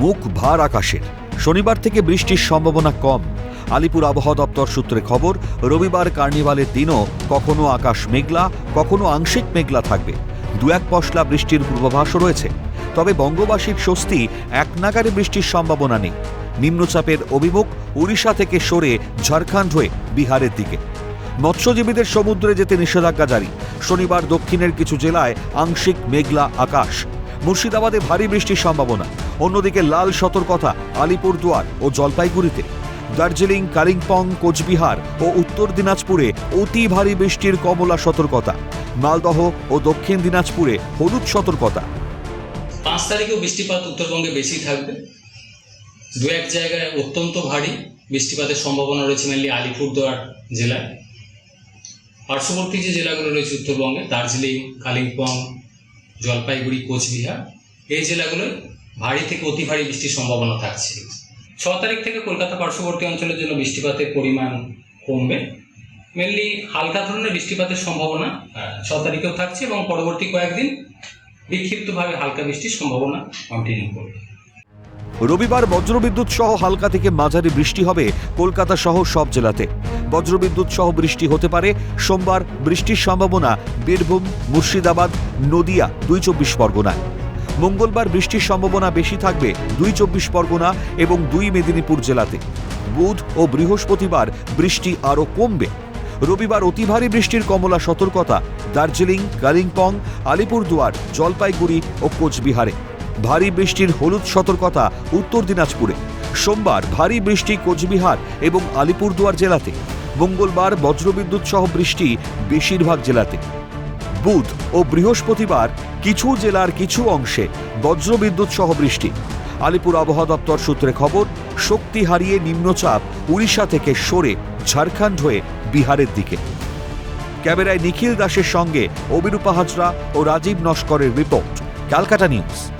মুখ ভার আকাশের। শনিবার থেকে বৃষ্টির সম্ভাবনা কম। আলিপুর আবহাওয়া দপ্তর সূত্রে খবর, রবিবার কার্নিভালের দিনও কখনো আকাশ মেঘলা, কখনো আংশিক মেঘলা থাকবে। দু এক পশলা বৃষ্টির পূর্বাভাসও রয়েছে। তবে বঙ্গবাসীর স্বস্তি, এক নাগারে বৃষ্টির সম্ভাবনা নেই। নিম্নচাপের অভিমুখ উড়িষ্যা থেকে সরে ঝাড়খণ্ড হয়ে বিহারের দিকে। মৎস্যজীবীদের সমুদ্রে যেতে নিষেধাজ্ঞা জারি। শনিবার দক্ষিণের কিছু জেলায় আংশিক মেঘলা আকাশ। মুর্শিদাবাদে ভারী বৃষ্টির সম্ভাবনা। অন্যদিকে লাল সতর্কতা আলিপুরদুয়ার ও জলপাইগুড়িতে। দার্জিলিং, কালিম্পং, কোচবিহার ও উত্তর দিনাজপুরে অতি ভারী বৃষ্টির কমলা সতর্কতা। মালদহ ও দক্ষিণ দিনাজপুরে হলুদ সতর্কতা। পাঁচ তারিখেও বৃষ্টিপাত উত্তরবঙ্গে বেশি থাকবে। দু এক জায়গায় অত্যন্ত ভারী বৃষ্টিপাতের সম্ভাবনা রয়েছে মেনলি আলিপুরদুয়ার জেলায়। পার্শ্ববর্তী যে জেলাগুলো রয়েছে উত্তরবঙ্গে, দার্জিলিং, কালিম্পং জলপাইগুড়ি, কোচবিহার। এই জেলাগুলোয় ভারী থেকে অতি ভারী বৃষ্টির সম্ভাবনা থাকছে। ছ তারিখ থেকে কলকাতা পার্শ্ববর্তী অঞ্চলের জন্য বৃষ্টিপাতের পরিমাণ কমবে। মেনলি হালকা ধরনের বৃষ্টিপাতের সম্ভাবনা ছ তারিখেও থাকছে এবং পরবর্তী কয়েকদিন বিক্ষিপ্তভাবে হালকা বৃষ্টির সম্ভাবনা কন্টিনিউ করবে। রবিবার বজ্রবিদ্যুৎ সহ হালকা থেকে মাঝারি বৃষ্টি হবে কলকাতা সহ সব জেলাতে। বজ্রবিদ্যুৎ সহ বৃষ্টি হতে পারে। সোমবার বৃষ্টির সম্ভাবনা, বীরভূম, মুর্শিদাবাদ, নদিয়া, দুই চব্বিশ পরগনায়। মঙ্গলবার বৃষ্টির সম্ভাবনা বেশি থাকবে দুই চব্বিশ পরগনা এবং দুই মেদিনীপুর জেলাতে। বুধ ও বৃহস্পতিবার বৃষ্টি আরও কমবে। রবিবার অতি ভারী বৃষ্টির কমলা সতর্কতা, দার্জিলিং, কালিম্পং, আলিপুরদুয়ার, জলপাইগুড়ি ও কোচবিহারে। ভারী বৃষ্টির হলুদ সতর্কতা উত্তর দিনাজপুরে। সোমবার ভারী বৃষ্টি কোচবিহার এবং আলিপুরদুয়ার জেলাতে। মঙ্গলবার বজ্রবিদ্যুৎ সহ বৃষ্টি বেশিরভাগ জেলাতে। বুধ ও বৃহস্পতিবার কিছু জেলার কিছু অংশে বজ্রবিদ্যুৎ সহ বৃষ্টি। আলিপুর আবহাওয়া দপ্তর সূত্রে খবর, শক্তি হারিয়ে নিম্নচাপ উড়িষ্যা থেকে সরে ঝাড়খণ্ড হয়ে বিহারের দিকে। ক্যামেরায় নিখিল দাসের সঙ্গে অবিরূপা হাজরা ও রাজীব নস্করের রিপোর্ট, ক্যালকাটা নিউজ।